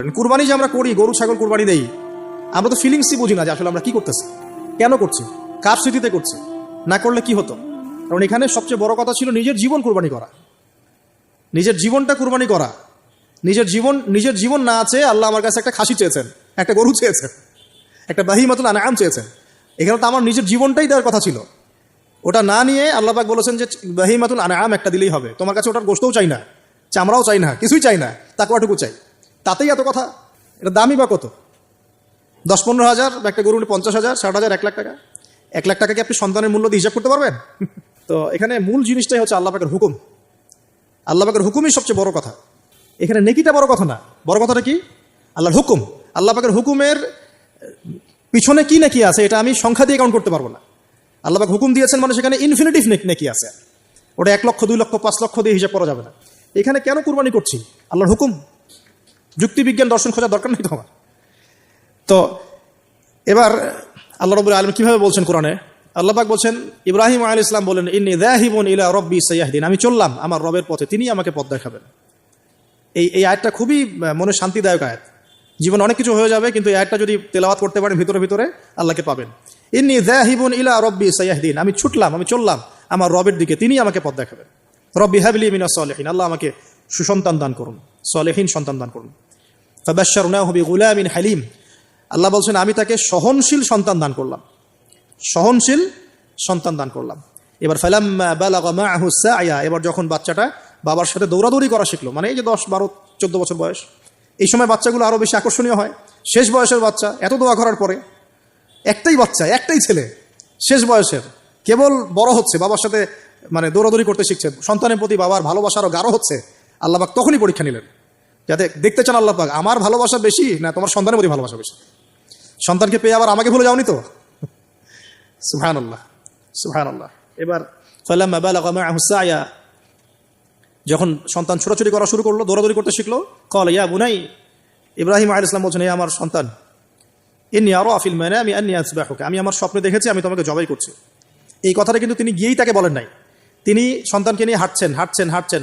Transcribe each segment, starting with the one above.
কুরবানি যে আমরা করি, গরু, ছাগল কুরবানি দেই, আমরা তো ফিলিংসই বুঝি না যে আসলে আমরা কি করতেছি, কেন করছি, কার স্মৃতিতে করছি, না করলে কি হতো? কারণ এখানে সবচেয়ে বড় কথা ছিল নিজের জীবন কুরবানি করা। নিজের জীবনটা কুরবানি করা। নিজের জীবন নিজের জীবন না আছে আল্লাহ আমার কাছে একটা খাসি চেয়েছেন, একটা গরু চেয়েছেন, একটা বাহি বাহিমাতুল আনাম চেয়েছেন। এখানে তো আমার নিজের জীবনটাই দেওয়ার কথা ছিল। ওটা না নিয়ে আল্লাহ পাক বলেছেন যে বাহি বাহিমাতুল আনাম একটা দিলেই হবে। তোমার কাছে ওটার গোস্তও চাই না, চামড়াও চাই না, কিছুই চাই না তাকুয়াটুকু চাই। তাতেই এত কথা? এটা দামই বা কত? দশ পনেরো হাজার বা একটা গরু পঞ্চাশ হাজার, ষাট হাজার, এক লাখ টাকা। এক লাখ টাকা কি আপনি সন্তানের মূল্য দিয়ে হিসাব করতে পারবেন? তো এখানে মূল জিনিসটাই হচ্ছে আল্লাহ পাকের হুকুম। আল্লাহ পাকের হুকুমই সবচেয়ে বড় কথা। এখানে নেকিটা বড় কথা না। বড় কথাটা কি? আল্লাহর হুকুম। আল্লাহ পাকের হুকুমের পিছনে কি নাকি আছে, এটা আমি সংখ্যা দিয়ে কাউন্ট করতে পারব না। আল্লাহ পাক হুকুম দিয়েছেন মানে সেখানে ইনফিনিটিভ নাকি আছে। ওটা এক লক্ষ, দুই লক্ষ, পাঁচ লক্ষ দিয়ে হিসাব করা যাবে না। এখানে কেন কুরবানি করছি? আল্লাহর হুকুম? যুক্তিবিজ্ঞান দর্শন খোঁজার দরকার নেই তোমার। তো এবার আল্লাহ রবুল আলম কীভাবে বলছেন কোরআনে? আল্লাহ পাক বলছেন, ইব্রাহিম আল ইসলাম বলেন, ইন্নি দাহিবন ইলা রব্বি সৈয়াহদিন আমি চললাম আমার রবের পথে, তিনি আমাকে পথ দেখাবেন। এই এই আয়টা খুবই মনে শান্তিদায়ক আয়াত। জীবন অনেক কিছু হয়ে যাবে, কিন্তু এই আয়টা যদি তেলাওয়াত করতে পারেন ভিতরে ভিতরে, আল্লাহকে পাবেন। ইন্নি দাহিবন ইলা রব্বি সৈয়াহদিন আমি ছুটলাম, আমি চললাম আমার রবের দিকে, তিনি আমাকে পথ দেখাবেন। রব্বি হাবলি মিনা সলেহিন। আল্লাহ আমাকে সুসন্তান দান করুন, সলেহীন সন্তান দান করুন। হালিম আল্লাহ বলছেন, আমি তাকে সহনশীল সন্তান দান করলাম। সহনশীল সন্তান দান করলাম। এবার সায়া এবার যখন বাচ্চাটা বাবার সাথে দৌড়াদৌড়ি করা শিখলো মানে এই যে দশ, বারো, চোদ্দ বছর বয়স, এই সময় বাচ্চাগুলো আরও বেশি আকর্ষণীয় হয়। শেষ বয়সের বাচ্চা, এত দোয়া করার পরে, একটাই বাচ্চা, একটাই ছেলে, শেষ বয়সের, কেবল বড় হচ্ছে, বাবার সাথে মানে দৌড়াদৌড়ি করতে শিখছে, সন্তানের প্রতি বাবার ভালোবাসা আরও গাঢ় হচ্ছে আল্লাহবাক তখনই পরীক্ষা নিলেন। যাতে দেখতে চান আল্লাহ পাক, আমার ভালোবাসা বেশি না তোমার সন্তানের প্রতি ভালোবাসা বেশি? সন্তানকে পেয়ে আবার আমাকে ভুলে যাওনি তো? সুহান আল্লাহ সুহান আল্লাহ এবার সায়া, যখন সন্তান ছোটাছুটি করা শুরু করল, দৌড়াদৌড়ি করতে শিখলো কল ইয়া বুনাই, ইব্রাহিম আল ইসলাম বলছেন আমার সন্তান, ইন্নি আরও আফিল মানে আমি আন্নি আসবাহুকে আমি আমার স্বপ্নে দেখেছি, আমি তোমাকে জবাই করছি। এই কথাটা কিন্তু তিনি গিয়েই তাকে বলেন নাই। তিনি সন্তানকে নিয়ে হাঁটছেন হাঁটছেন হাঁটছেন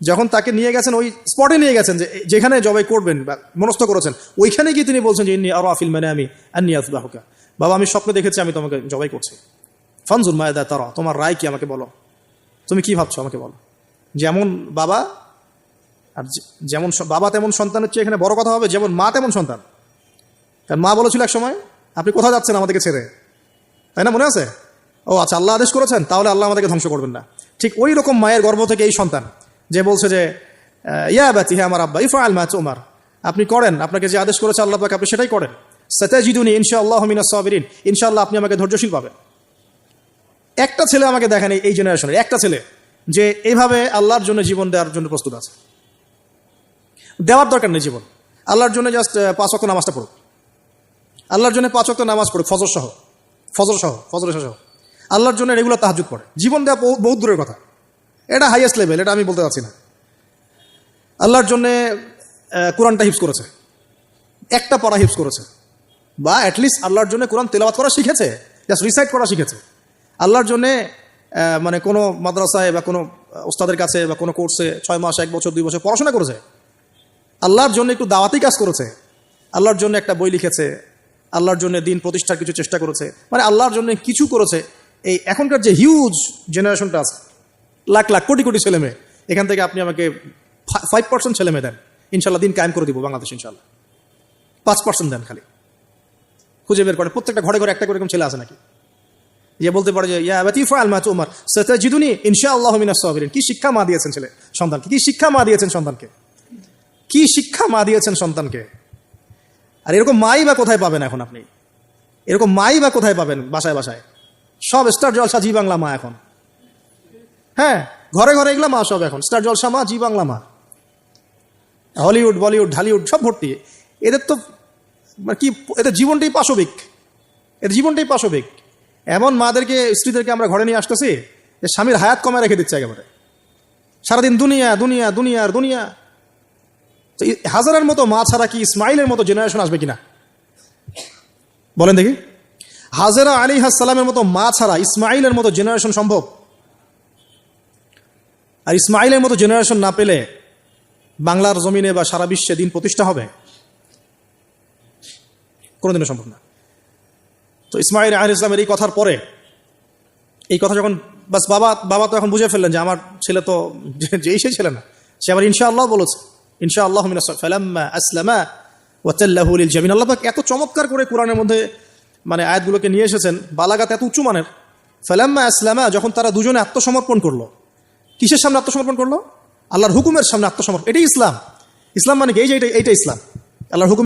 যখন তাকে নিয়ে গেছেন, ওই স্পটে নিয়ে গেছেন যে যেখানে জবাই করবেন বা মনস্থ করেছেন, ওইখানে গিয়ে তিনি বলছেন যে, ইন্নি আরও আফিল মানে আমি আন্নি আসবাহুকা বাবা, আমি স্বপ্ন দেখেছি, আমি তোমাকে জবাই করছি। ফানজুল মায়দা তারা, তোমার রায় কি আমাকে বলো? তুমি কি ভাবছ আমাকে বলো? যেমন বাবা, আর যেমন বাবা তেমন সন্তানের চেয়ে এখানে বড় কথা হবে, যেমন মা তেমন সন্তান। কারণ মা বলেছিল এক সময়, আপনি কোথাও যাচ্ছেন আমাদেরকে ছেড়ে? তাই না, মনে আছে? ও আচ্ছা আল্লাহ আদেশ করেছেন, তাহলে আল্লাহ আমাদেরকে ধ্বংস করবেন না। ঠিক ওই রকম মায়ের গর্ভ থেকে এই সন্তান যে বলছে যে ইয়া বাতি হ্যাঁ আমার আব্বা ইফা আল ম্যাচ ওমার আপনি করেন, আপনাকে যে আদেশ করেছে আল্লাহ পাক, আপনি সেটাই করেন। সতাজিদুনি ইনশা আল্লাহ মিনা সাবিরিন। ইনশাআল্লাহ আপনি আমাকে ধৈর্যশীল পাবেন। একটা ছেলে আমাকে দেখেন এই- জেনারেশনের একটা ছেলে, যে এইভাবে আল্লাহর জন্য জীবন দেওয়ার জন্য প্রস্তুত আছে। দেওয়ার দরকার নেই জীবন। আল্লাহর জন্য জাস্ট পাঁচ অক্ট নামাজটা পড়ুক। আল্লাহর জন্য পাঁচ অক্ট নামাজ পড়ুক, ফজর সহ। ফজর সহ ফজর সহ। আল্লাহর জন্য রেগুলার তাহাজুদ পড়ে। জীবন দেওয়া বহু- বহুত দূরের কথা। এটা হাইয়েস্ট লেভেল এটা আমি বলতে পারছি না। আল্লাহর জন্যে কোরআনটা হিপস করেছে। একটা পড়া হিপস করেছে। বা অ্যাটলিস্ট আল্লাহর জন্য কোরআন তেলাওয়াত করা শিখেছে জাস্ট রিসাইট করা শিখেছে। আল্লাহর জন্যে মানে কোনো মাদ্রাসায় বা কোনো ওস্তাদের কাছে বা কোনো কোর্সে ছয় মাস, এক বছর, দুই বছর পড়াশোনা করেছে। আল্লাহর জন্য একটু দাওয়াতি কাজ করেছে। আল্লাহর জন্য একটা বই লিখেছে। আল্লাহর জন্য দিন প্রতিষ্ঠার কিছু চেষ্টা করেছে। মানে আল্লাহর জন্য কিছু করেছে। এই এখনকার যে হিউজ জেনারেশনটা আছে লাখ লাখ কোটি কোটি ছেলে মেয়ে এখান থেকে আপনি আমাকে ফাইভ পার্সেন্ট ছেলে মেয়ে দেন। ইনশাল্লাহ দিন কায়েম করে দিব বাংলাদেশ, ইনশাল্লাহ। পাঁচ পার্সেন্ট দেন খালি। খুঁজে বের করে প্রত্যেকটা ঘরে ঘরে একটা করে এরকম ছেলে আছে নাকি? যে বলতে পারে যে, ইয়া বাতিফা আল মাতু উমার। সাতাজিদুনি ইনশাআল্লাহ মিনাস সাবিরিন। কি শিক্ষা মা দিয়েছেন ছেলে সন্তানকে? কি শিক্ষা মা দিয়েছেন সন্তানকে? কি শিক্ষা মা দিয়েছেন সন্তানকে? আর এরকম মাই বা কোথায় পাবেন এখন আপনি? এরকম মাই বা কোথায় পাবেন বাসায় বাসায়? সব স্টার জলসা জি বাংলা মা এখন। হ্যাঁ ঘরে ঘরে এগুলো মা সব এখন। স্টার জলসা মা জি বাংলা মা। হলিউড, বলিউড, ঢালিউড, সব ভর্তি। এদের তো মানে কি, এদের জীবনটাই পাশবিক। এদের জীবনটাই পাশবিক। এমন মাদেরকে, স্ত্রীদেরকে আমরা ঘরে নিয়ে আসতেছি, যে স্বামীর হায়াত কমে রেখে দিচ্ছে একেবারে। সারাদিন দুনিয়া দুনিয়া দুনিয়ার দুনিয়া। তো হাজারের মতো মা ছাড়া কি ইসমাইলের মতো জেনারেশন আসবে কিনা? বলেন দেখি। হাজারা আলী হাসালামের মতো মা ছাড়া ইসমাইলের মতো জেনারেশন সম্ভব? আর ইসমাইলের মতো জেনারেশন না পেলে বাংলার জমিনে বা সারা বিশ্বে দিন প্রতিষ্ঠা হবে? কোনোদিনও সম্ভব না। তো ইসমাইল আহ ইসলামের এই কথার পরে, এই কথা যখন, বাস বাবা বাবা তো এখন বুঝে ফেললেন যে আমার ছেলে তো যেই সেই ছেলে না, সে আবার ইনশা আল্লাহ বলেছে ইনশা আল্লাহ ফালাম্মা আসলামা ওয়াতাল্লাহুল জামিন। আল্লাহ পাক এত চমৎকার করে কোরআনের মধ্যে মানে আয়াতগুলোকে নিয়ে এসেছেন, বালাগাত এত উঁচু মানের। ফালাম্মা আসলামা, যখন তারা দুজনে আত্মসমর্পণ করল কিসের সামনে আত্মসমর্পণ করল? আল্লাহর হুকুমের সামনে আত্মসমর্পণ এটাই ইসলাম। ইসলাম মানে কি? এই যে এইটা ইসলাম। আল্লাহর হুকুম